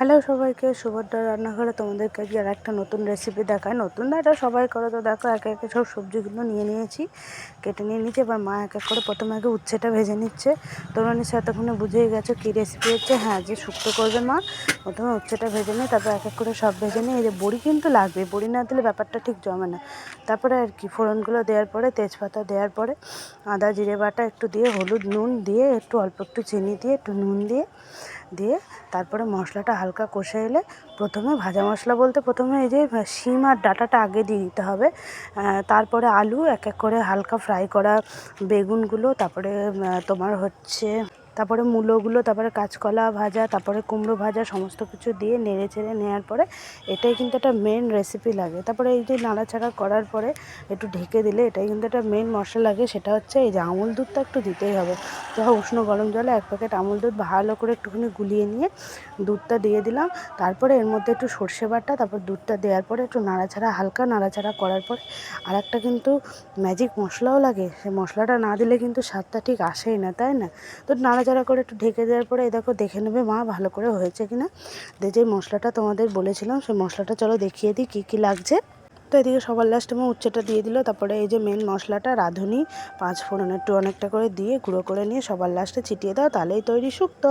Hello সবাইকে, সুভদ্রা রান্নাঘরে তোমাদেরকে আজকে আর একটা নতুন রেসিপি দেখায়। নতুন না, এটা সবাই করে। তো দেখো, একে একে সব সবজিগুলো নিয়ে নিয়েছি, কেটে নিয়ে নিচ্ছে এবার মা এক এক করে প্রথমে আগে উচ্ছেটা ভেজে নিচ্ছে। তোমরা নিশ্চয় এতক্ষণে বুঝেই গেছো কী রেসিপি হচ্ছে। হ্যাঁ যে শুক্তো করবে মা। প্রথমে উচ্ছেটা ভেজে নিই তারপর এক এক করে সব ভেজে নিই এই যে বড়ি কিন্তু লাগবে। বড়ি না দিলে ব্যাপারটা ঠিক জমে না। তারপরে আর কি, ফোড়নগুলো দেওয়ার পরে, তেজপাতা দেওয়ার পরে, আদা, জিরে বাটা একটু দিয়ে, হলুদ নুন দিয়ে, একটু অল্প একটু চিনি দিয়ে, একটু নুন দিয়ে দিয়ে তারপরে মশলাটা হালকা কষে এলে প্রথমে ভাজা মশলা বলতে প্রথমে এই যে শিম আর ডাটাটা আগে দিয়ে দিতে হবে। তারপরে আলু, এক এক করে হালকা ফ্রাই করা বেগুনগুলো, তারপরে তোমার হচ্ছে তারপরে মূলোগুলো, তারপরে কাঁচকলা ভাজা, তারপরে কুমড়ো ভাজা, সমস্ত কিছু দিয়ে নেড়ে চেড়ে নেওয়ার পরে এটাই কিন্তু একটা মেন রেসিপি লাগে। তারপরে এই যে নাড়াচাড়া করার পরে একটু ঢেকে দিলে এটাই কিন্তু একটা মেন মশলা লাগে, সেটা হচ্ছে এই যে আমুল দুধটা একটু দিতেই হবে। তো উষ্ণ গরম জলে এক প্যাকেট আমুল দুধ ভালো করে একটুখানি গুলিয়ে নিয়ে দুধটা দিয়ে দিলাম। তারপরে এর মধ্যে একটু সর্ষে বাটা, তারপর দুধটা দেওয়ার পরে একটু নাড়াচাড়া, হালকা নাড়াচাড়া করার পরে আর একটা কিন্তু ম্যাজিক মশলাও লাগে। সেই মশলাটা না দিলে কিন্তু স্বাদটা ঠিক আসেই না, তাই না? তো নাড়াচাড়া নাড়াচাড়া করে একটু ঢেকে দেওয়ার পরে, এই দেখো দেখে নেবে মা ভালো করে হয়েছে কি না যে মশলাটা তোমাদের বলেছিলাম, সেই মশলাটা চলো দেখিয়ে দিই কী কী লাগছে। তো এদিকে সবার লাস্টে মা উচ্ছেটা দিয়ে দিল, তারপরে এই যে মেন মশলাটা, রাঁধুনি পাঁচ ফোড়ন একটু অনেকটা করে দিয়ে, গুঁড়ো করে নিয়ে সবার লাস্টে ছিটিয়ে দাও, তাহলেই তৈরি শুক্তো